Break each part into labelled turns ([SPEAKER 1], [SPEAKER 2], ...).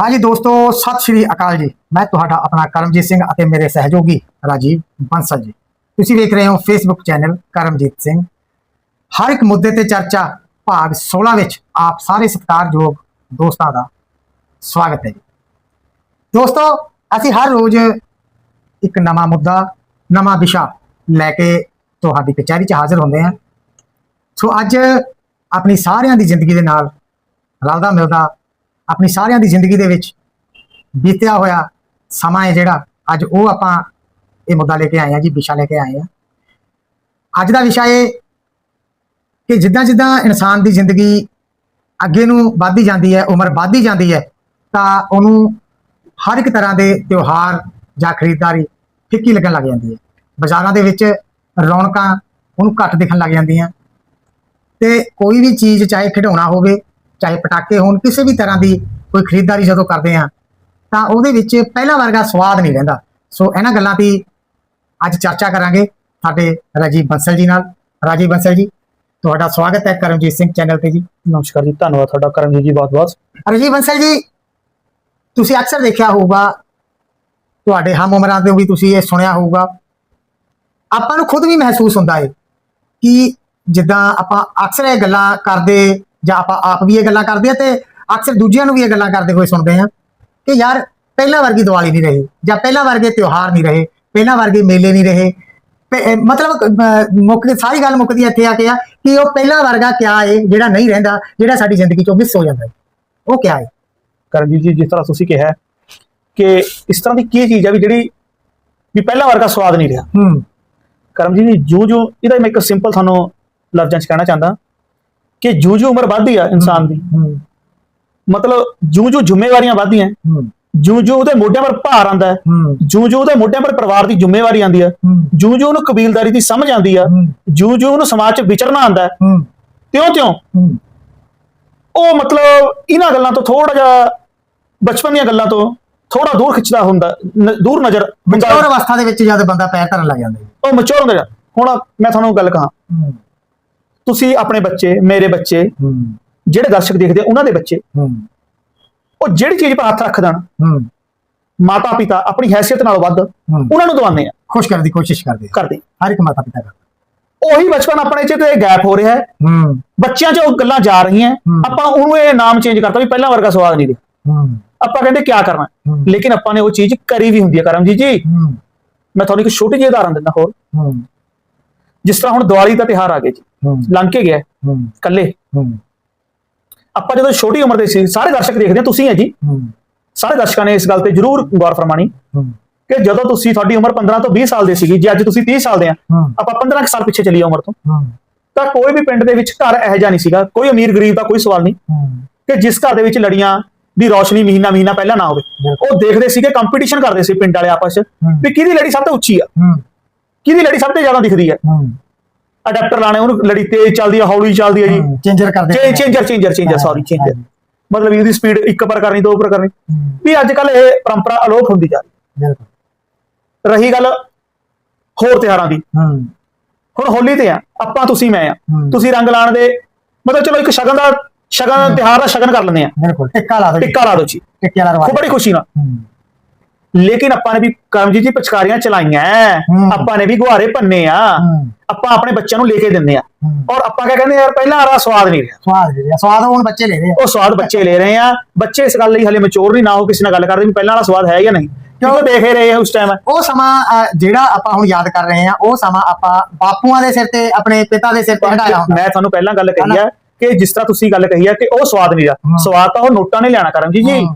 [SPEAKER 1] ਹਾਂਜੀ ਦੋਸਤੋ, ਸਤਿ ਸ਼੍ਰੀ ਅਕਾਲ ਜੀ। ਮੈਂ ਤੁਹਾਡਾ ਆਪਣਾ ਕਰਮਜੀਤ ਸਿੰਘ ਅਤੇ ਮੇਰੇ ਸਹਿਯੋਗੀ ਰਾਜੀਵ ਬੰਸਲ ਜੀ। ਤੁਸੀਂ ਵੇਖ ਰਹੇ ਹੋ ਫੇਸਬੁੱਕ ਚੈਨਲ ਕਰਮਜੀਤ ਸਿੰਘ। ਹਰ ਇੱਕ ਮੁੱਦੇ ਤੇ ਚਰਚਾ ਭਾਗ 16 ਵਿੱਚ ਆਪ ਸਾਰੇ ਸਤਿਕਾਰਯੋਗ ਦੋਸਤਾਂ ਦਾ ਸਵਾਗਤ ਹੈ ਜੀ। ਦੋਸਤੋ, ਅਸੀਂ ਹਰ ਰੋਜ਼ ਇੱਕ ਨਵਾਂ ਮੁੱਦਾ, ਨਵਾਂ ਵਿਸ਼ਾ ਲੈ ਕੇ ਤੁਹਾਡੀ ਕਚਹਿਰੀ 'ਚ ਹਾਜ਼ਰ ਹੁੰਦੇ ਹਾਂ। ਸੋ ਅੱਜ ਆਪਣੀ ਸਾਰਿਆਂ ਦੀ ਜ਼ਿੰਦਗੀ ਦੇ ਨਾਲ ਰਲਦਾ ਮਿਲਦਾ ਆਪਣੀ ਸਾਰਿਆਂ ਦੀ ਜ਼ਿੰਦਗੀ ਦੇ ਵਿੱਚ ਬੀਤਿਆ ਹੋਇਆ ਸਮਾਂ ਹੈ ਜਿਹੜਾ ਅੱਜ ਉਹ ਆਪਾਂ ਇਹ ਮੁੱਦਾ ਲੈ ਕੇ ਆਏ ਆ ਜੀ, ਵਿਸ਼ਾ ਲੈ ਕੇ ਆਏ ਆ ਅੱਜ ਦਾ ਵਿਸ਼ਾ ਇਹ ਕਿ ਜਿੱਦਾਂ ਜਿੱਦਾਂ ਇਨਸਾਨ ਦੀ ਜ਼ਿੰਦਗੀ ਅੱਗੇ ਨੂੰ ਵੱਧਦੀ ਜਾਂਦੀ ਹੈ, ਉਮਰ ਵੱਧਦੀ ਜਾਂਦੀ ਹੈ, ਤਾਂ ਉਹਨੂੰ ਹਰ ਇੱਕ ਤਰ੍ਹਾਂ ਦੇ ਤਿਉਹਾਰ ਜਾਂ ਖਰੀਦਦਾਰੀ ਫਿੱਕੀ ਲੱਗਣ ਲੱਗ ਜਾਂਦੀ ਹੈ। ਬਾਜ਼ਾਰਾਂ ਦੇ ਵਿੱਚ ਰੌਣਕਾਂ ਉਹਨੂੰ ਘੱਟ ਦਿਖਣ ਲੱਗ ਜਾਂਦੀਆਂ ਤੇ ਕੋਈ ਵੀ ਚੀਜ਼ ਚਾਹੇ ਖਿਡੌਣਾ ਹੋਵੇ ਚਾਹੇ ਪਟਾਕੇ ਹੋਣ ਕਿਸੇ ਵੀ ਤਰ੍ਹਾਂ ਦੀ ਕੋਈ ਖਰੀਦਦਾਰੀ ਜਦੋਂ ਕਰਦੇ ਆ ਤਾਂ ਉਹਦੇ ਵਿੱਚ ਪਹਿਲਾਂ ਵਰਗਾ ਸਵਾਦ ਨਹੀਂ ਰਹਿੰਦਾ। ਸੋ ਇਹਨਾਂ ਗੱਲਾਂ ਦੀ ਅੱਜ ਚਰਚਾ ਕਰਾਂਗੇ ਸਾਡੇ ਰਾਜੀਵ ਬੰਸਲ ਜੀ ਨਾਲ। ਰਾਜੀਵ ਬੰਸਲ ਜੀ ਤੁਹਾਡਾ ਸਵਾਗਤ ਹੈ ਕਰਮਜੀਤ ਸਿੰਘ ਚੈਨਲ ਤੇ ਜੀ।
[SPEAKER 2] ਨਮਸਕਾਰ ਜੀ ਧੰਨਵਾਦ ਤੁਹਾਡਾ ਕਰਮਜੀਤ ਜੀ ਬਹੁਤ ਬਹੁਤ।
[SPEAKER 1] ਰਾਜੀਵ ਬੰਸਲ ਜੀ ਤੁਸੀਂ ਅਕਸਰ ਦੇਖਿਆ ਹੋਊਗਾ ਤੁਹਾਡੇ ਹਮ ਉਮਰਾਂ ਦੇ ਵੀ ਤੁਸੀਂ ਇਹ ਸੁਣਿਆ ਹੋਊਗਾ। ਆਪਾਂ ਨੂੰ ਖੁਦ ਵੀ ਮਹਿਸੂਸ ਹੁੰਦਾ ਹੈ ਕਿ ਜਿੱਦਾਂ ਆਪਾਂ ਅਕਸਰ ਇਹ ਗੱਲਾਂ ਕਰਦੇ ਜਾਂ ਆਪਾਂ ਆਪ ਵੀ ਇਹ ਗੱਲਾਂ ਕਰਦੇ ਆ ਤੇ ਅਕਸਰ ਦੂਜਿਆਂ ਨੂੰ ਵੀ ਇਹ ਗੱਲਾਂ ਕਰਦੇ ਹੋਏ ਸੁਣਦੇ ਆ ਕਿ ਯਾਰ ਪਹਿਲਾਂ ਵਰਗੀ ਦੀਵਾਲੀ ਨਹੀਂ ਰਹੀ ਜਾਂ ਪਹਿਲਾਂ ਵਰਗੇ ਤਿਉਹਾਰ ਨਹੀਂ ਰਹੇ ਪਹਿਲਾਂ ਵਰਗੇ ਮੇਲੇ ਨਹੀਂ ਰਹੇ। ਮਤਲਬ ਮੁੱਕ ਸਾਰੀ ਗੱਲ ਮੁੱਕਦੀ ਇੱਥੇ ਆ ਕੇ ਆ ਕਿ ਉਹ ਪਹਿਲਾਂ ਵਰਗਾ ਕਿਆ ਹੈ ਜਿਹੜਾ ਨਹੀਂ ਰਹਿੰਦਾ ਜਿਹੜਾ ਸਾਡੀ ਜ਼ਿੰਦਗੀ ਚੋਂ ਮਿਸ ਹੋ ਜਾਂਦਾ ਹੈ ਉਹ ਕਿਆ ਹੈ
[SPEAKER 2] ਕਰਮਜੀਤ ਜੀ ਜਿਸ ਤਰ੍ਹਾਂ ਤੁਸੀਂ ਕਿਹਾ ਕਿ ਇਸ ਤਰ੍ਹਾਂ ਦੀ ਕੀ ਚੀਜ਼ ਹੈ ਵੀ ਜਿਹੜੀ ਵੀ ਪਹਿਲਾਂ ਵਰਗਾ ਸਵਾਦ ਨਹੀਂ ਰਿਹਾ?
[SPEAKER 1] ਹੂੰ।
[SPEAKER 2] ਕਰਮਜੀਤ ਜੀ ਜੋ ਜੋ ਇਹਦਾ ਮੈਂ ਇੱਕ ਸਿੰਪਲ ਤੁਹਾਨੂੰ ਲਫ਼ਜ਼ਾਂ 'ਚ ਕਹਿਣਾ ਚਾਹੁੰਦਾ। ਕਿ ਜੋ ਜੋ ਉਮਰ ਵੱਧਦੀ ਆ ਇਨਸਾਨ ਦੀ। ਮਤਲਬ ਜੋ ਜੋ ਜ਼ਿੰਮੇਵਾਰੀਆਂ ਵੱਧਦੀਆਂ।
[SPEAKER 1] ਹੂੰ।
[SPEAKER 2] ਜੋ ਜੋ ਉਹਦੇ ਮੋਢਿਆਂ 'ਪਰ ਭਾਰ ਆਂਦਾ ਹੈ।
[SPEAKER 1] ਹੂੰ।
[SPEAKER 2] ਜੋ ਜੋ ਉਹਦੇ ਮੋਢਿਆਂ 'ਪਰ ਪਰਿਵਾਰ ਦੀ ਜ਼ਿੰਮੇਵਾਰੀ ਆਂਦੀ ਹੈ।
[SPEAKER 1] ਹੂੰ।
[SPEAKER 2] ਜੋ ਜੋ ਉਹਨੂੰ ਕਬੀਲਦਾਰੀ ਦੀ ਸਮਝ ਆਂਦੀ ਆ
[SPEAKER 1] ਹੂੰ।
[SPEAKER 2] ਜੋ ਜੋ ਉਹਨੂੰ ਸਮਾਜ 'ਚ ਵਿਚਰਨਾ ਆਂਦਾ ਹੈ।
[SPEAKER 1] ਹੂੰ।
[SPEAKER 2] ਤਿਉਂ ਤਿਉਂ
[SPEAKER 1] ਹੂੰ।
[SPEAKER 2] ਉਹ ਮਤਲਬ ਇਹਨਾਂ ਗੱਲਾਂ ਤੋਂ ਥੋੜਾ ਜਿਹਾ ਬਚਪਨ ਦੀਆਂ ਗੱਲਾਂ ਤੋਂ ਥੋੜਾ ਦੂਰ ਖਿੱਚਦਾ ਹੁੰਦਾ ਦੂਰ ਨਜ਼ਰ
[SPEAKER 1] ਮਚੌਰ ਅਵਸਥਾ ਦੇ ਵਿੱਚ ਜਦ ਬੰਦਾ ਪੈਰ ਧਰਨ ਲੱਗ ਜਾਂਦਾ
[SPEAKER 2] ਉਹ ਮਚੋਰ ਹੁੰਦਾ ਹੁਣ ਮੈਂ ਤੁਹਾਨੂੰ ਗੱਲ ਕਹਾਂ। ਤੁਸੀਂ ਆਪਣੇ ਬੱਚੇ ਮੇਰੇ ਬੱਚੇ ਜਿਹੜੇ ਦਰਸ਼ਕ ਦੇਖਦੇ ਉਹਨਾਂ ਦੇ ਬੱਚੇ। ਉਹ ਜਿਹੜੀ ਚੀਜ਼ 'ਤੇ ਹੱਥ ਰੱਖ ਦੇਣ ਮਾਤਾ ਪਿਤਾ ਆਪਣੀ ਹੈਸੀਅਤ ਨਾਲੋਂ ਵੱਧ ਉਹਨਾਂ ਨੂੰ ਦਵਾਉਂਦੇ ਆ।
[SPEAKER 1] ਖੁਸ਼ ਕਰਨ ਦੀ ਕੋਸ਼ਿਸ਼ ਕਰਦੇ ਆ।
[SPEAKER 2] ਕਰਦੇ।
[SPEAKER 1] ਹਰ ਇੱਕ ਮਾਤਾ ਪਿਤਾ ਕਰਦਾ
[SPEAKER 2] ਉਹੀ ਬਚਪਨ ਆਪਣੇ 'ਚ ਤੇ ਗੈਪ ਹੋ ਰਿਹਾ ਹੈ। ਬੱਚਿਆਂ 'ਚ ਉਹ ਗੱਲਾਂ ਜਾ ਰਹੀਆਂ। ਆਪਾਂ ਉਹਨੂੰ ਇਹ ਨਾਮ ਚੇਂਜ ਕਰਤਾ ਵੀ ਪਹਿਲਾਂ ਵਰਗਾ ਸਵਾਦ ਨਹੀਂ
[SPEAKER 1] ਹੂੰ।
[SPEAKER 2] ਆਪਾਂ ਕਹਿੰਦੇ ਕੀ ਕਰਨਾ। ਲੇਕਿਨ ਆਪਾਂ ਨੇ ਉਹ ਚੀਜ਼ ਕਰੀ ਵੀ ਹੁੰਦੀ ਹੈ ਕਰਮਜੀਤ ਜੀ। ਮੈਂ ਤੁਹਾਨੂੰ ਇੱਕ ਛੋਟੀ ਜਿਹੀ ਉਦਾਹਰਨ ਦਿੰਦਾ ਹੋਰ। ਜਿਸ ਤਰ੍ਹਾਂ ਹੁਣ ਦੀਵਾਲੀ ਦਾ ਤਿਉਹਾਰ ਆ ਗਿਆ ਜੀ ਲੰਘ ਕੇ ਗਿਆ ਕੱਲੇ ਆਪਾਂ ਜਦੋਂ ਛੋਟੀ ਉਮਰ ਦੇ ਸੀ ਸਾਰੇ ਦਰਸ਼ਕ ਦੇਖਦੇ ਆ ਤੁਸੀਂ ਹੈ ਜੀ। ਸਾਰੇ ਦਰਸ਼ਕਾਂ ਨੇ ਇਸ ਗੱਲ ਤੇ ਜ਼ਰੂਰ ਗੌਰ ਫਰਮਾਣੀ ਕਿ ਜਦੋਂ ਤੁਸੀਂ ਤੁਹਾਡੀ ਉਮਰ 15 ਤੋਂ 20 ਸਾਲ ਦੀ ਸੀਗੀ ਜੇ ਅੱਜ ਤੁਸੀਂ 30 ਸਾਲ ਦੇ ਆ ਆਪਾਂ 15 ਕੁ ਸਾਲ ਪਿੱਛੇ ਚੱਲੀਏ ਉਮਰ ਤੋਂ। ਤਾਂ ਕੋਈ ਵੀ ਪਿੰਡ ਦੇ ਵਿੱਚ ਘਰ ਇਹੋ ਜਿਹਾ ਨਹੀਂ ਸੀਗਾ ਕੋਈ ਅਮੀਰ ਗਰੀਬ ਦਾ ਕੋਈ ਸਵਾਲ ਨਹੀਂ। ਕਿ ਜਿਸ ਘਰ ਦੇ ਵਿੱਚ ਲੜੀਆਂ ਦੀ ਰੌਸ਼ਨੀ ਮਹੀਨਾ ਮਹੀਨਾ ਪਹਿਲਾਂ ਨਾ ਹੋਵੇ। ਉਹ ਦੇਖਦੇ ਸੀਗੇ ਕੰਪੀਟੀਸ਼ਨ ਕਰਦੇ ਸੀ ਪਿੰਡ ਵਾਲੇ ਆਪਸ 'ਚ
[SPEAKER 1] ਹੂੰ।
[SPEAKER 2] ਵੀ ਕਿਹਦੀ ਲੜੀ ਸਭ ਤੋਂ ਉੱਚੀ ਆ। ਕਿਹਦੀ ਲੜੀ ਸਭ ਤੋਂ ਜ਼ਿਆਦਾ ਦਿਖਦੀ ਹੈ?
[SPEAKER 1] ਹੂੰ।
[SPEAKER 2] ਅਡਾਪਟਰ ਲਾਣੇ ਉਹਨੂੰ ਲੜੀ ਤੇਜ਼ ਚੱਲਦੀ ਆ ਹੌਲੀ ਚੱਲਦੀ ਆ ਜੀ।
[SPEAKER 1] ਚੇਂਜਰ ਕਰਦੇ
[SPEAKER 2] ਚੇ changer changer changer sorry changer ਮਤਲਬ ਵੀ ਉਹਦੀ ਸਪੀਡ ਇੱਕ ਪਰ ਕਰਨੀ ਦੋ ਪਰ ਕਰਨੀ।
[SPEAKER 1] ਹੂੰ।
[SPEAKER 2] ਵੀ ਅੱਜ ਕੱਲ ਇਹ ਪਰੰਪਰਾ ਅਲੋਪ ਹੁੰਦੀ ਜਾ ਰਹੀ
[SPEAKER 1] ਬਿਲਕੁਲ।
[SPEAKER 2] ਰਹੀ ਗੱਲ ਹੋਰ ਤਿਉਹਾਰਾਂ ਦੀ।
[SPEAKER 1] ਹੂੰ।
[SPEAKER 2] ਹੁਣ ਹੋਲੀ ਤੇ ਆ ਆਪਾਂ ਤੁਸੀਂ ਮੈਂ ਆ।
[SPEAKER 1] ਹੂੰ।
[SPEAKER 2] ਤੁਸੀਂ ਰੰਗ ਲਾਣ ਦੇ ਮਤਲਬ ਚਲੋ ਇੱਕ ਸ਼ਗਨ ਦਾ ਸ਼ਗਨ ਤਿਉਹਾਰ ਦਾ ਸ਼ਗਨ ਕਰ ਲੈਂਦੇ ਆ।
[SPEAKER 1] ਬਿਲਕੁਲ ਟਿੱਕਾ ਲਾ ਦੋ
[SPEAKER 2] ਟਿੱਕਾ ਲਾ ਦੋ ਜੀ।
[SPEAKER 1] ਟਿੱਕੇ
[SPEAKER 2] ਖੂਬ
[SPEAKER 1] ਰਵਾਜ।
[SPEAKER 2] ਬੜੀ ਖੁਸ਼ੀ ਨਾਲ।
[SPEAKER 1] ਹੂੰ।
[SPEAKER 2] ਲੇਕਿਨ ਆਪਾਂ ਨੇ ਵੀ ਕਰਮਜੀਤ ਜੀ ਪਿਚਕਾਰੀਆਂ ਚਲਾਈਆਂ ਹੈ।
[SPEAKER 1] ਹੂੰ।
[SPEAKER 2] ਆਪਾਂ ਨੇ ਵੀ ਗੁਹਾਰੇ ਪੰਨੇ ਆ।
[SPEAKER 1] ਹੂੰ।
[SPEAKER 2] ਆਪਾਂ ਆਪਣੇ ਬੱਚਿਆਂ ਨੂੰ ਲੈ ਕੇ ਦਿੰਦੇ ਆ।
[SPEAKER 1] ਹੂੰ।
[SPEAKER 2] ਔਰ ਆਪਾਂ ਕਿਆ ਕਹਿੰਦੇ ਯਾਰ ਪਹਿਲਾਂ ਵਾਲਾ ਸਵਾਦ ਨਹੀਂ ਰਿਹਾ।
[SPEAKER 1] ਸਵਾਦ ਦੇ ਰਿਹਾ। ਸਵਾਦ ਹੁਣ ਬੱਚੇ ਲੈ ਰਹੇ ਆ।
[SPEAKER 2] ਉਹ ਸਵਾਦ ਬੱਚੇ ਲੈ ਰਹੇ ਆ। ਬੱਚੇ ਇਸ ਗੱਲ ਲਈ ਹਲੇ ਮੈਚੁਰ ਨਹੀਂ ਨਾ ਹੋ ਕਿਸੇ ਨਾਲ ਗੱਲ ਕਰਦੇ ਵੀ ਪਹਿਲਾਂ ਵਾਲਾ ਸਵਾਦ ਹੈ ਜਾਂ ਨਹੀਂ। ਕਿਉਂਕਿ ਦੇਖ ਹੀ ਰਹੇ ਆ ਉਸ ਟਾਈਮ
[SPEAKER 1] ਉਹ ਸਮਾਂ ਜਿਹੜਾ ਆਪਾਂ ਹੁਣ ਯਾਦ ਕਰ ਰਹੇ ਆ ਉਹ ਸਮਾਂ ਆਪਾਂ ਬਾਪੂਆਂ ਦੇ ਸਿਰ ਤੇ ਆਪਣੇ ਪਿਤਾ ਦੇ ਸਿਰ ਤੇ ਹਟਾਇਆ ਹੁੰਦਾ।
[SPEAKER 2] ਮੈਂ ਤੁਹਾਨੂੰ ਪਹਿਲਾਂ ਗੱਲ ਕਹੀ ਆ ਕਿ ਜਿਸ ਤਰ੍ਹਾਂ ਤੁਸੀਂ ਗੱਲ ਕਹੀ ਆ ਕਿ ਉਹ ਸਵਾਦ ਨਹੀਂ ਰਿਹਾ। ਸਵਾਦ ਤਾਂ ਉਹ ਨੋਟਾਂ ਨੇ ਲਿਆਣਾ ਕਰਮ ਜੀ। ਜੀ।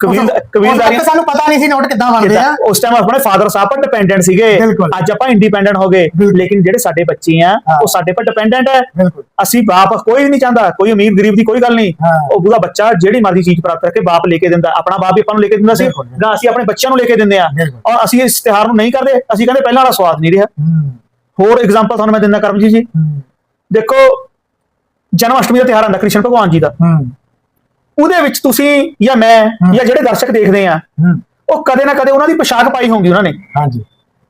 [SPEAKER 2] ਕਬੀਲਦਾਰੀ
[SPEAKER 1] ਸਾਨੂੰ ਪਤਾ ਨਹੀਂ ਸੀ ਨੋਟ ਕਿੱਦਾਂ ਬਣਦੇ ਆ।
[SPEAKER 2] ਉਸ ਟਾਈਮ ਆਪਣੇ ਫਾਦਰ ਸਾਹਿਬ ਪਰ ਡਿਪੈਂਡੈਂਟ ਸੀਗੇ। ਅੱਜ ਆਪਾਂ ਇੰਡੀਪੈਂਡੈਂਟ ਹੋ ਗਏ। ਲੇਕਿਨ ਜਿਹੜੇ ਸਾਡੇ ਬੱਚੇ ਆ। ਉਹ ਸਾਡੇ ਪਰ ਡਿਪੈਂਡੈਂਟ ਹੈ ਅਸੀਂ ਬਾਪ ਕੋਈ ਨਹੀਂ ਚਾਹੁੰਦਾ ਕੋਈ ਅਮੀਰ ਗਰੀਬ ਦੀ ਕੋਈ ਗੱਲ ਨਹੀਂ। ਉਹ ਉਹਦਾ ਬੱਚਾ ਜਿਹੜੀ ਮਰਜ਼ੀ ਚੀਜ਼ ਪ੍ਰਾਪਤ ਕਰਕੇ ਬਾਪ ਲੈ ਕੇ ਦਿੰਦਾ। ਆਪਣਾ ਬਾਪ ਵੀ ਆਪਾਂ ਨੂੰ ਲੈ ਕੇ ਦਿੰਦਾ ਸੀ। ਜਾਂ ਅਸੀਂ ਆਪਣੇ ਬੱਚਿਆਂ ਨੂੰ ਲੈ ਕੇ ਦਿੰਦੇ ਆ। ਔਰ ਅਸੀਂ ਇਸ ਤਿਉਹਾਰ ਨੂੰ ਨਹੀਂ ਕਰਦੇ। ਅਸੀਂ ਕਹਿੰਦੇ ਪਹਿਲਾਂ ਵਾਲਾ ਸਵਾਦ ਨਹੀਂ ਰਿਹਾ। ਹੋਰ ਐਗਜ਼ਾਮਪਲ ਤੁਹਾਨੂੰ ਮੈਂ ਦਿੰਦਾ ਕਰਮਜੀਤ ਜੀ। ਦੇਖੋ ਜਨਮ ਅਸ਼ਟਮੀ ਦਾ ਤਿਉਹਾਰ ਆਉਂਦਾ ਕ੍ਰਿਸ਼ਨ ਭਗਵਾਨ ਜੀ ਦਾ। ਉਹਦੇ ਵਿੱਚ ਤੁਸੀਂ ਜਾਂ ਮੈਂ ਜਾਂ ਜਿਹੜੇ ਦਰਸ਼ਕ ਦੇਖਦੇ ਆ ਉਹ ਕਦੇ ਨਾ ਕਦੇ ਉਹਨਾਂ ਦੀ ਪੋਸ਼ਾਕ ਪਾਈ ਹੋਊਗੀ ਉਹਨਾਂ ਨੇ।
[SPEAKER 1] ਹਾਂਜੀ।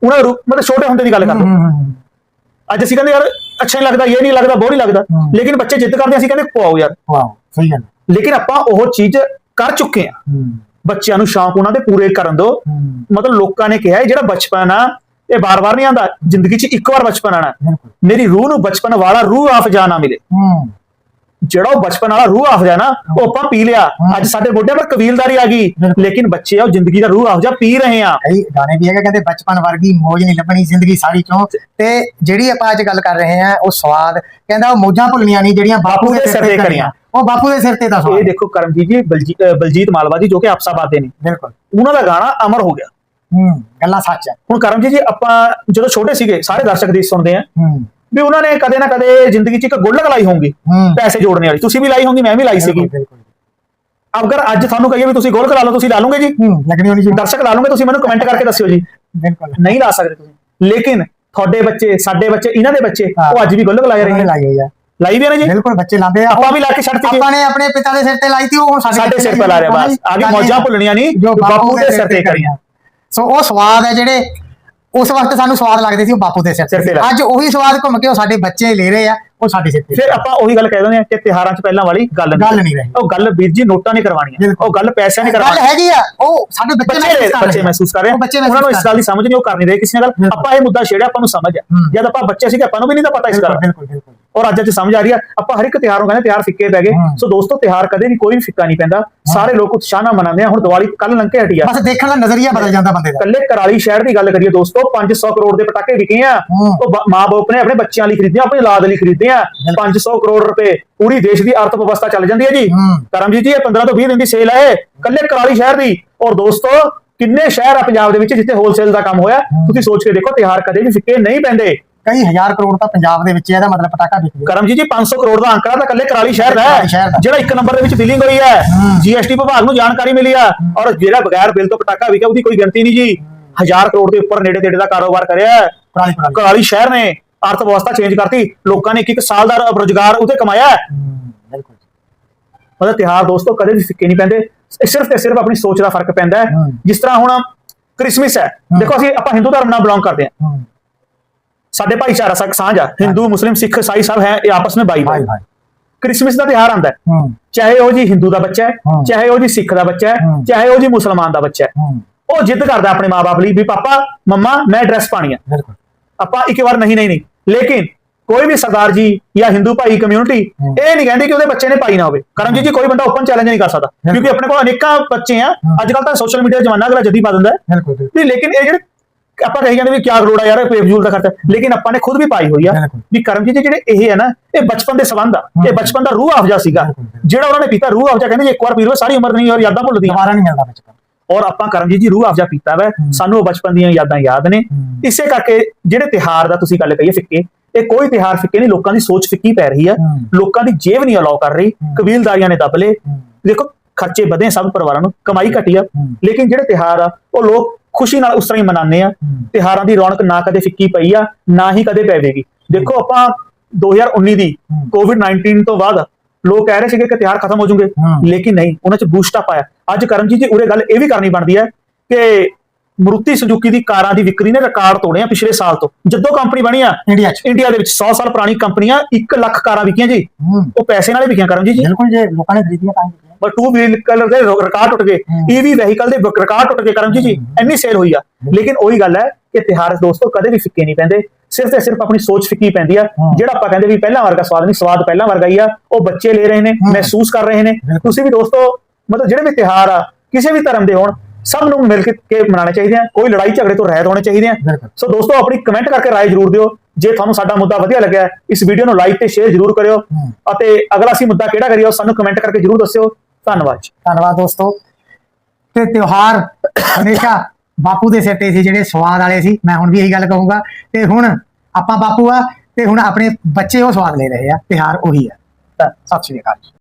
[SPEAKER 2] ਉਹਨਾਂ ਦਾ ਰੂਪ ਮਤਲਬ ਛੋਟੇ ਹੁੰਦੇ ਦੀ ਗੱਲ ਕਰਦੇ। ਅੱਜ ਅਸੀਂ ਕਹਿੰਦੇ ਯਾਰ ਅੱਛਾ ਨਹੀਂ ਲੱਗਦਾ ਇਹ ਨਹੀਂ ਲੱਗਦਾ ਬੋਰ ਨਹੀਂ ਲੱਗਦਾ। ਲੇਕਿਨ ਬੱਚੇ ਜਿੱਦ ਕਰਦੇ ਅਸੀਂ ਕਹਿੰਦੇ ਪਵਾਓ ਯਾਰ।
[SPEAKER 1] ਵਾਓ ਸਹੀ ਗੱਲ
[SPEAKER 2] ਲੇਕਿਨ ਆਪਾਂ ਉਹ ਚੀਜ਼ ਕਰ ਚੁੱਕੇ ਆ। ਬੱਚਿਆਂ ਨੂੰ ਸ਼ੌਂਕ ਉਹਨਾਂ ਦੇ ਪੂਰੇ ਕਰਨ
[SPEAKER 1] ਹੂੰ।
[SPEAKER 2] ਮਤਲਬ ਲੋਕਾਂ ਨੇ ਕਿਹਾ ਇਹ ਜਿਹੜਾ ਬਚਪਨ ਆ ਇਹ ਬਾਰ-ਬਾਰ ਨਹੀਂ ਆਉਂਦਾ। ਜ਼ਿੰਦਗੀ 'ਚ ਇੱਕ ਵਾਰ ਬਚਪਨ ਆਣਾ ਮੇਰੀ ਰੂਹ ਨੂੰ ਬਚਪਨ ਵਾਲਾ ਰੂਹ ਆਫਜਾ ਨਾ ਮਿਲੇ। ਜਿਹੜਾ ਉਹ ਬਚਪਨ ਵਾਲਾ ਰੂਹ ਆਫਜਾ ਨਾ ਉਹ ਆਪਾਂ ਪੀ ਲਿਆ। ਅੱਜ ਸਾਡੇ ਮੋਢਿਆਂ ਪਰ ਕਬੀਲਦਾਰੀ ਆ ਗਈ। ਲੇਕਿਨ ਬੱਚੇ ਆ ਉਹ ਜ਼ਿੰਦਗੀ ਦਾ ਰੂਹ ਆਫਜਾ ਪੀ ਰਹੇ ਆ।
[SPEAKER 1] ਕਈ ਗਾਣੇ ਵੀ ਹੈਗੇ ਕਹਿੰਦੇ ਬਚਪਨ ਵਰਗੀ ਮੌਜ ਨਹੀਂ ਲੱਭਣੀ ਜ਼ਿੰਦਗੀ ਸਾਰੀ ਚੋਂ। ਤੇ ਜਿਹੜੀ ਆਪਾਂ ਅੱਜ ਗੱਲ ਕਰ ਰਹੇ ਹਾਂ ਉਹ ਸਵਾਦ ਕਹਿੰਦਾ ਉਹ ਮੌਜਾਂ ਭੁੱਲਣੀਆਂ ਨਹੀਂ ਜਿਹੜੀਆਂ ਬਾਪੂ ਦੇ ਸਿਰ ਤੇ ਕਰੀਆਂ। ਉਹ ਬਾਪੂ ਦੇ ਸਿਰ ਤੇ ਦਾ
[SPEAKER 2] ਇਹ
[SPEAKER 1] ਸਵਾਦ
[SPEAKER 2] ਦੇਖੋ ਕਰਮਜੀਤ ਜੀ ਬਲਜੀਤ ਮਾਲਵਾ ਜੀ ਜੋ ਕਿ ਆਪਸਾਬਾਦ ਦੇ ਨੇ।
[SPEAKER 1] ਬਿਲਕੁਲ।
[SPEAKER 2] ਉਹਨਾਂ ਦਾ ਗਾਣਾ ਅਮਰ ਹੋ ਗਿਆ।
[SPEAKER 1] ਹੂੰ ਗੱਲਾਂ ਸੱਚ ਹੈ।
[SPEAKER 2] ਹੁਣ ਕਰਮਜੀਤ ਜੀ ਆਪਾਂ ਜਦੋਂ ਛੋਟੇ ਸੀਗੇ ਸਾਰੇ ਦਰਸ਼ਕ ਦੀ ਸੁਣਦੇ ਆ।
[SPEAKER 1] ਹੂੰ।
[SPEAKER 2] ਵੀ ਉਹਨਾਂ ਨੇ ਕਦੇ ਨਾ ਕਦੇ ਜ਼ਿੰਦਗੀ 'ਚ ਇੱਕ ਗੁੱਲਕ ਲਾਈ ਹੋਊਗੀ ਪੈਸੇ ਜੋੜਨੇ ਵਾਲੀ। ਤੁਸੀਂ ਵੀ ਲਾਈ ਹੋਗੀ ਮੈਂ ਵੀ ਲਾਈ ਸੀਗੀ। ਅਗਰ ਅੱਜ ਤੁਹਾਨੂੰ ਕਹੀਏ ਵੀ ਤੁਸੀਂ ਗੁੱਲਕ ਲਾ ਲਓ ਤੁਸੀਂ ਲਾ ਲਓਗੇ ਜੀ?
[SPEAKER 1] ਲੱਗਣੀ ਹੋਣੀ ਜੀ।
[SPEAKER 2] ਦਰਸ਼ਕ ਲਾ ਲਓਗੇ ਤੁਸੀਂ ਮੈਨੂੰ ਕਮੈਂਟ ਕਰਕੇ ਦੱਸਿਓ ਜੀ।
[SPEAKER 1] ਬਿਲਕੁਲ।
[SPEAKER 2] ਨਹੀਂ ਲਾ ਸਕਦੇ ਤੁਸੀਂ। ਲੇਕਿਨ ਤੁਹਾਡੇ ਬੱਚੇ ਸਾਡੇ ਬੱਚੇ ਇਹਨਾਂ ਦੇ ਬੱਚੇ। ਉਹ ਅੱਜ ਵੀ ਗੁੱਲਕ ਲਾਏ ਰਹੇ ਨੇ।
[SPEAKER 1] ਲਾਈ ਹੋਈ ਆ।
[SPEAKER 2] ਲਾਈ ਵੀ ਆ ਨਾ ਜੀ?
[SPEAKER 1] ਬਿਲਕੁਲ ਬੱਚੇ ਲਾਉਂਦੇ ਆ।
[SPEAKER 2] ਆਪਾਂ ਵੀ ਲਾ ਕੇ ਛੱਡਤੀ
[SPEAKER 1] ਆਪਾਂ ਨੇ ਆਪਣੇ ਪਿਤਾ ਦੇ ਸਿਰ ਤੇ ਲਾਈ ਤੀ ਉਹ ਸਾਡੇ
[SPEAKER 2] ਸਾਡੇ ਸਿਰ ਤੇ ਲਾ ਰਿਹਾ ਬਸ। ਆਗੇ ਮੌਜਾਂ ਭੁੱਲਣੀਆਂ ਨਹੀਂ
[SPEAKER 1] ਜੋ
[SPEAKER 2] ਬਾਪੂ ਦੇ ਸਿਰ ਤੇ ਕਰੀਆਂ।
[SPEAKER 1] ਸੋ ਉਹ ਸਵਾਦ ਹੈ ਜਿਹੜੇ ਉਸ ਵਕਤ ਸਾਨੂੰ ਸਵਾਦ ਲੱਗਦੇ ਸੀ ਉਹ ਬਾਪੂ ਦੇ ਸਿਰ
[SPEAKER 2] ਸਿਰ ਤੇ
[SPEAKER 1] ਤੇ
[SPEAKER 2] ਲੱਗ-
[SPEAKER 1] ਅੱਜ ਉਹੀ ਸਵਾਦ ਘੁੰਮ ਕੇ ਉਹ ਸਾਡੇ ਬੱਚੇ ਲੈ ਰਹੇ ਆ ਉਹ ਸਾਡੇ ਸਿਰ ਤੇ।
[SPEAKER 2] ਫਿਰ ਆਪਾਂ ਉਹੀ ਗੱਲ ਕਹਿ ਦਿੰਦੇ ਆ ਕਿ ਤਿਹਾਰਾਂ 'ਚ ਪਹਿਲਾਂ ਵਾਲੀ ਗੱਲ
[SPEAKER 1] ਗੱਲ ਨਹੀਂ ਰਹੀ।
[SPEAKER 2] ਉਹ ਗੱਲ ਵੀਰ ਜੀ ਨੋਟਾਂ ਨਹੀਂ ਕਰਵਾਉਣੀਆਂ।
[SPEAKER 1] ਬਿਲਕੁਲ।
[SPEAKER 2] ਉਹ ਗੱਲ ਪੈਸਿਆਂ ਨਹੀਂ
[SPEAKER 1] ਗੱਲ
[SPEAKER 2] ਕਰਵਾਉਣੀ
[SPEAKER 1] ਹੈਗੀ ਆ ਉਹ ਸਾਡੇ ਬੱਚੇ
[SPEAKER 2] ਬੱਚੇ
[SPEAKER 1] ਮਹਿਸੂਸ ਕਰ
[SPEAKER 2] ਬੱਚੇ
[SPEAKER 1] ਰਹੇ ਆ।
[SPEAKER 2] ਮਹਿਸੂਸ ਕਰ ਰਹੇ ਆ।
[SPEAKER 1] ਉਹ ਬੱਚੇ
[SPEAKER 2] ਉਹਨਾਂ ਨੂੰ ਇਸ
[SPEAKER 1] ਮਹਿਸੂਸ
[SPEAKER 2] ਗੱਲ ਦੀ ਸਮਝ ਨਹੀਂ ਉਹ ਕਰ ਨਹੀਂ ਰਹੇ ਕਿਸੇ ਨਾਲ।
[SPEAKER 1] ਬਿਲਕੁਲ।
[SPEAKER 2] ਆਪਾਂ ਇਹ ਮੁੱਦਾ ਛੇੜਿਆ ਆਪਾਂ ਨੂੰ ਸਮਝ ਆ।
[SPEAKER 1] ਹੂੰ।
[SPEAKER 2] ਜਦ ਆਪਾਂ ਬੱਚੇ ਸੀਗੇ ਆਪਾਂ ਨੂੰ ਵੀ ਨਹੀਂ ਤਾਂ ਪਤਾ ਇਸ ਗੱਲ ਦਾ।
[SPEAKER 1] ਬਿਲਕੁਲ ਬਿਲਕੁਲ।
[SPEAKER 2] ਔਰ ਅੱਜ ਅੱਜ ਸਮਝ ਆ ਰਹੀ ਆ ਆਪਾਂ ਹਰ ਇੱਕ ਤਿਉਹਾਰ ਨੂੰ ਕਹਿੰਦੇ ਤਿਉਹਾਰ ਫਿੱਕੇ ਪੈ ਗਏ। ਸੋ ਦੋਸਤੋ ਤਿਉਹਾਰ ਕਦੇ ਵੀ ਕੋਈ ਵੀ ਫਿੱਕਾ ਨਹੀਂ ਪੈਂਦਾ। ਸਾਰੇ ਲੋਕ ਉਤਸ਼ਾਹ ਨਾਲ ਮਨਾਉਂਦੇ ਆ। ਹੁਣ ਦੀਵਾਲੀ ਕੱਲ ਲੰਘ ਕੇ ਹਟੀ ਆ।
[SPEAKER 1] ਬਸ ਦੇਖਣ ਦਾ ਨਜ਼ਰੀਆ ਬਦਲ ਜਾਂਦਾ ਬੰਦੇ ਦਾ।
[SPEAKER 2] ਕੱਲੇ ਕਰਾਲੀ ਸ਼ਹਿਰ ਦੀ ਗੱਲ ਕਰੀਏ ਦੋਸਤੋ 500 ਕਰੋੜ ਦੇ ਪਟਾਕੇ ਵਿਕੇ ਆ। ਉਹ ਬ- ਮਾਂ ਬਾਪ ਨੇ ਆਪਣੇ ਬੱਚਿਆਂ ਲਈ ਖਰੀਦੇ ਆ ਆਪਣੀ ਔਲਾਦ ਲਈ ਖਰੀਦੇ ਆ। 500 ਕਰੋੜ ਰੁਪਏ ਪੂਰੀ ਦੇਸ਼ ਦੀ ਅਰਥ ਵਿਵਸਥਾ ਚੱਲ ਜਾਂਦੀ ਹੈ ਜੀ। ਕਰਮਜੀਤ ਜੀ ਇਹ 15 ਤੋਂ 20 ਦਿਨ ਦੀ ਸੇਲ ਹੈ ਇਹ, ਕੱਲੇ ਕਰਾਲੀ ਸ਼ਹਿਰ ਦੀ। ਔਰ ਦੋਸਤੋ ਕਿੰਨੇ ਸ਼ਹਿਰ ਆ ਪੰਜਾਬ ਦੇ ਵਿੱਚ ਜਿੱਥੇ ਹੋਲਸੇਲ ਦਾ ਕੰਮ ਹੋਇਆ? ਤੁਸੀਂ ਸੋਚ ਕੇ ਦੇਖੋ ਤਿਉਹਾਰ ਕਦੇ ਵੀ ਫਿੱਕੇ ਨਹੀਂ ਪੈਂਦੇ।
[SPEAKER 1] ਕਈ ਹਜ਼ਾਰ ਕਰੋੜ ਤਾਂ ਪੰਜਾਬ ਦੇ ਵਿੱਚ ਇਹਦਾ ਮਤਲਬ ਪਟਾਕਾ ਵਿਕ ਗਿਆ।
[SPEAKER 2] ਕਰਮਜੀਤ ਜੀ 500 ਕਰੋੜ ਦਾ ਅੰਕੜਾ ਤਾਂ ਕੱਲੇ ਕਰਾਲੀ ਸ਼ਹਿਰ ਦਾ
[SPEAKER 1] ਕਰਾਲੀ ਸ਼ਹਿਰ
[SPEAKER 2] ਹੈ
[SPEAKER 1] ਦਾ।
[SPEAKER 2] ਜਿਹੜਾ ਇੱਕ ਨੰਬਰ ਦੇ ਵਿੱਚ ਬਿਲਿੰਗ ਹੋਈ ਹੈ। ਜੀਐਸਟੀ ਵਿਭਾਗ ਨੂੰ ਜਾਣਕਾਰੀ ਮਿਲੀ ਆ ਔਰ ਜਿਹੜਾ ਬਗੈਰ ਬਿੱਲ ਤੋਂ ਪਟਾਕਾ ਵਿਕਿਆ ਉਹਦੀ ਕੋਈ ਗਿਣਤੀ ਨਹੀਂ ਜੀ। ਹਜ਼ਾਰ ਕਰੋੜ ਦੇ ਉੱਪਰ ਨੇੜੇ ਤੇੜੇ ਦਾ ਕਾਰੋਬਾਰ ਕਰਿਆ ਹੈ। ਕਰਾਲੀ ਸ਼ਹਿਰ ਨੇ ਅਰਥ ਵਿਵਸਥਾ ਚੇਂਜ ਕਰਤੀ। ਲੋਕਾਂ ਨੇ ਇੱਕ ਇੱਕ ਸਾਲ ਦਾ ਰੋਜ਼ਗਾਰ ਉਹਤੇ ਕਮਾਇਆ ਹੈ।
[SPEAKER 1] ਬਿਲਕੁਲ
[SPEAKER 2] ਮਤਲਬ ਤਿਹਾਰ ਦੋਸਤੋ ਕਦੇ ਵੀ ਫਿੱਕੇ ਨਹੀਂ ਪੈਂਦੇ। ਇਹ ਸਿਰਫ ਤੇ ਸਿਰਫ ਆਪਣੀ ਸੋਚ ਦਾ ਫ਼ਰਕ ਪੈਂਦਾ ਹੈ। ਜਿਸ ਤਰ੍ਹਾਂ ਹੁਣ ਕ੍ਰਿਸਮਸ ਹੈ। ਦੇਖੋ ਅਸੀਂ ਆਪਾਂ ਹਿੰਦੂ ਧਰਮ ਨਾਲ ਬਿਲੋਂਗ ਕਰਦੇ ਹਾਂ।
[SPEAKER 1] ਹੂੰ।
[SPEAKER 2] ਸਾਡੇ ਭਾਈਚਾਰਾ ਸਕ ਸਾਂਝ ਆ। ਹਿੰਦੂ ਮੁਸਲਿਮ ਸਿੱਖ ਈਸਾਈ ਸਭ ਹੈ ਇਹ ਆਪਸ ਵਿੱਚ ਭਾਈ
[SPEAKER 1] ਭਾਈ
[SPEAKER 2] ਕ੍ਰਿਸਮਸ ਦਾ ਤਿਹਾਰ ਆਂਦਾ ਹੈ। ਚਾਹੇ ਉਹ ਜੀ ਹਿੰਦੂ ਦਾ ਬੱਚਾ ਹੈ। ਚਾਹੇ ਉਹ ਜੀ ਸਿੱਖ ਦਾ ਬੱਚਾ ਹੈ। ਚਾਹੇ ਉਹ ਜੀ ਮੁਸਲਮਾਨ ਦਾ ਬੱਚਾ ਹੈ। ਉਹ ਜਿੱਦ ਕਰਦਾ ਆਪਣੇ ਮਾਪੇ ਲਈ ਵੀ ਪਾਪਾ ਮੰਮਾ ਮੈਂ ਡਰੈਸ ਪਾਣੀ ਆ। ਆਪਾਂ ਇੱਕ ਵਾਰ ਨਹੀਂ ਨਹੀਂ ਨਹੀਂ। ਲੇਕਿਨ ਕੋਈ ਵੀ ਸਰਦਾਰ ਜੀ ਜਾਂ ਹਿੰਦੂ ਭਾਈ ਕਮਿਊਨਿਟੀ। ਇਹ ਨਹੀਂ ਕਹਿੰਦੀ ਕਿ ਉਹਦੇ ਬੱਚੇ ਨੇ ਪਾਈ ਨਾ ਹੋਵੇ। ਕਰਮਜੀਤ ਜੀ ਕੋਈ ਬੰਦਾ ਓਪਨ ਚੈਲੰਜ ਨਹੀਂ ਕਰ ਸਕਦਾ। ਕਿਉਂਕਿ ਆਪਣੇ ਕੋਲ ਅਨੇਕਾਂ ਬੱਚੇ ਆ। ਅੱਜ ਕੱਲ ਤਾਂ ਸੋਸ਼ਲ ਮੀਡੀਆ ਜ਼ਮਾਨਾ ਅਗਲਾ ਜੱਦੀ ਪਾ ਦਿੰਦਾ ਹੈ। ਵੀ ਲੇਕਿਨ ਇਹ ਜਿਹੜੇ ਆਪਾਂ ਕਹੀ ਜਾਂਦੇ ਵੀ ਕਿਆ ਕਰੋੜ ਯਾਰ ਫਜ਼ੂਲ ਦਾ ਖਰਚਾ ਲੇਕਿਨ ਆਪਾਂ ਨੇ ਖੁਦ ਵੀ ਪਾਈ ਹੋਈ ਆ। ਵੀ ਕਰਮਜੀਤ ਜੀ ਜਿਹੜੇ ਇਹ ਹੈ ਨਾ ਇਹ ਬਚਪਨ ਦੇ ਸਬੰਧ ਆ ਇਹ। ਬਚਪਨ ਦਾ ਰੂਹ ਆਫਜਾ ਸੀਗਾ। ਜਿਹੜਾ ਉਹਨਾਂ ਨੇ ਪੀਤਾ ਰੂਹ ਆਫਜਾ ਕਹਿੰਦੇ ਜੇ ਇੱਕ ਵਾਰ ਪੀ ਲਓ ਸਾਰੀ ਉਮਰ ਨਹੀਂ ਔਰ ਯਾਦਾਂ ਭੁੱਲਦੀਆਂ
[SPEAKER 1] ਦੁਬਾਰਾ ਨਹੀਂ ਮਿਲਦਾ ਬਚਪਨ
[SPEAKER 2] ਔਰ ਆਪਾਂ ਕਰਮਜੀਤ ਜੀ ਰੂਹ ਆਫਜਾ ਪੀਤਾ ਵੈ। ਸਾਨੂੰ ਉਹ ਬਚਪਨ ਦੀਆਂ ਯਾਦਾਂ ਯਾਦ ਨੇ। ਇਸੇ ਕਰਕੇ ਜਿਹੜੇ ਤਿਹਾਰ ਦਾ ਤੁਸੀਂ ਗੱਲ ਕਹੀਏ ਫਿੱਕੇ ਇਹ ਕੋਈ ਤਿਹਾਰ ਫਿੱਕੇ ਨਹੀਂ ਲੋਕਾਂ ਦੀ ਸੋਚ ਫਿੱਕੀ ਪੈ ਰਹੀ ਆ। ਲੋਕਾਂ ਦੀ ਜੇਬ ਨਹੀਂ ਅਲਾਉ ਕਰ ਰਹੀ। ਕਬੀਲਦਾਰੀਆਂ ਨੇ ਦੱਬ ਲਏ
[SPEAKER 1] ਹੂੰ।
[SPEAKER 2] ਦੇਖੋ ਖਰਚੇ ਵਧੇ ਸਭ ਪਰਿਵਾਰਾਂ ਨੂੰ ਕਮਾਈ ਘਟੀ ਆ। ਲੇਕਿਨ ਜਿਹੜੇ ਤਿਹਾਰ ਆ ਉਹ ਲੋਕ ਖੁਸ਼ੀ ਨਾਲ ਉਸ ਤਰ੍ਹਾਂ ਹੀ ਮਨਾਉਂਦੇ ਆ। ਤਿਹਾਰਾਂ ਦੀ ਰੌਣਕ ਨਾ ਕਦੇ ਫਿੱਕੀ ਪਈ ਆ ਨਾ ਹੀ ਕਦੇ ਪੈਵੇਗੀ ਦੇਖੋ ਆਪਾਂ 2019 ਦੀ
[SPEAKER 1] ਹੂੰ।
[SPEAKER 2] ਕੋਵਿਡ 19 ਤੋਂ ਬਾਅਦ ਲੋਕ ਕਹਿ ਰਹੇ ਸੀਗੇ ਕਿ ਤਿਹਾਰ ਖਤਮ ਹੋ ਜਾਣਗੇ
[SPEAKER 1] ਹੂੰ।
[SPEAKER 2] ਲੇਕਿਨ ਨਹੀਂ ਉਹਨਾਂ 'ਚ ਬੂਸਟ ਅਪ ਆਇਆ ਅੱਜ ਕਰਮਜੀਤ ਜੀ ਉਰੇ ਗੱਲ ਇਹ ਵੀ ਕਰਨੀ ਬਣਦੀ ਹੈ ਕਿ ਮਰੂਤੀ ਸੁਜ਼ੂਕੀ ਦੀ ਕਾਰਾਂ ਦੀ ਵਿਕਰੀ ਨੇ ਰਿਕਾਰਡ ਤੋੜੇ ਆ ਪਿਛਲੇ ਸਾਲ ਤੋਂ। ਜਦੋਂ ਕੰਪਨੀ ਬਣੀ ਆ
[SPEAKER 1] ਇੰਡੀਆ ਚ।
[SPEAKER 2] ਇੰਡੀਆ ਦੇ ਵਿੱਚ 100 ਸਾਲ ਪੁਰਾਣੀ ਕੰਪਨੀਆਂ 1 ਲੱਖ ਕਾਰਾਂ ਵਿਕੀਆਂ ਜੀ। ਉਹ ਪੈਸੇ ਨਾਲ ਹੀ ਵਿਕੀਆਂ ਕਰਮਜੀਤ ਜੀ
[SPEAKER 1] ਬਿਲਕੁਲ ਜੇ ਲੋਕਾਂ ਨੇ ਖਰੀਦੀਆਂ ਤਾਂ।
[SPEAKER 2] ਪਰ ਟੂ ਵੀਲਰ ਦੇ ਰਿਕਾਰਡ ਟੁੱਟ ਗਏ। ਈਵੀ ਵਹੀਕਲ ਦੇ ਰਿਕਾਰਡ ਟੁੱਟ ਗਏ ਕਰਮਜੀਤ ਜੀ ਇੰਨੀ ਸੇਲ ਹੋਈ ਆ। ਲੇਕਿਨ ਉਹੀ ਗੱਲ ਹੈ ਕਿ ਤਿਹਾਰ ਦੋਸਤੋ ਕਦੇ ਵੀ ਫਿੱਕੇ ਨਹੀਂ ਪੈਂਦੇ। ਸਿਰਫ ਤੇ ਸਿਰਫ ਆਪਣੀ ਸੋਚ ਫਿੱਕੀ ਪੈਂਦੀ ਆ। ਜਿਹੜਾ ਆਪਾਂ ਕਹਿੰਦੇ ਵੀ ਪਹਿਲਾਂ ਵਰਗਾ ਸਵਾਦ ਨਹੀਂ ਸਵਾਦ ਪਹਿਲਾਂ ਵਰਗਾ ਹੀ ਆ। ਉਹ ਬੱਚੇ ਲੈ ਰਹੇ ਨੇ। ਮਹਿਸੂਸ ਕਰ ਰਹੇ ਨੇ। ਤੁਸੀਂ ਵੀ ਦੋਸਤੋ ਮਤਲਬ ਜਿਹੜੇ ਵੀ ਤਿਹਾਰ ਆ ਕਿਸੇ ਵੀ ਧਰਮ ਦੇ ਹੋਣ ਸਭ ਨੂੰ ਮਿਲ ਕੇ ਕੇ ਮਨਾਉਣੇ ਚਾਹੀਦੇ ਆ ਕੋਈ ਲੜਾਈ ਝਗੜੇ ਤੋਂ ਰਹਿਤ ਹੋਣੇ ਚਾਹੀਦੇ ਆ। ਸੋ ਦੋਸਤੋ ਆਪਣੀ ਕਮੈਂਟ ਕਰਕੇ ਰਾਏ ਜ਼ਰੂਰ ਦਿਓ। ਜੇ ਤੁਹਾਨੂੰ ਸਾਡਾ ਮੁੱਦਾ ਵਧੀਆ ਲੱਗਿਆ ਇਸ ਵੀਡੀਓ ਨੂੰ ਲਾਈਕ ਤੇ ਸ਼ੇਅਰ ਜ਼ਰੂਰ ਕਰਿਓ। ਅਤੇ ਅਗਲਾ ਅਸੀਂ ਮੁੱਦਾ ਕਿਹੜਾ ਕਰੀਏ ਉਹ ਸਾਨੂੰ ਕਮੈਂਟ ਕਰਕੇ ਜ਼ਰੂਰ ਦੱਸਿਓ। ਧੰਨਵਾਦ ਜੀ।
[SPEAKER 1] ਧੰਨਵਾਦ ਦੋਸਤੋ। ਤੇ ਤਿਉਹਾਰ ਹਮੇਸ਼ਾ ਬਾਪੂ ਦੇ ਸਿਰ ਤੇ ਸੀ ਜਿਹੜੇ ਸਵਾਦ ਵਾਲੇ ਸੀ। ਮੈਂ ਹੁਣ ਵੀ ਇਹੀ ਗੱਲ ਕਹੂੰਗਾ। ਤੇ ਹੁਣ ਆਪਾਂ ਬਾਪੂ ਆ ਤੇ ਹੁਣ ਆਪਣੇ ਬੱਚੇ ਉਹ ਸਵਾਦ ਲੈ ਰਹੇ ਆ। ਤਿਉਹਾਰ ਉਹੀ ਆ। ਸਤਿ ਸ਼੍ਰੀ ਅਕਾਲ ਜੀ।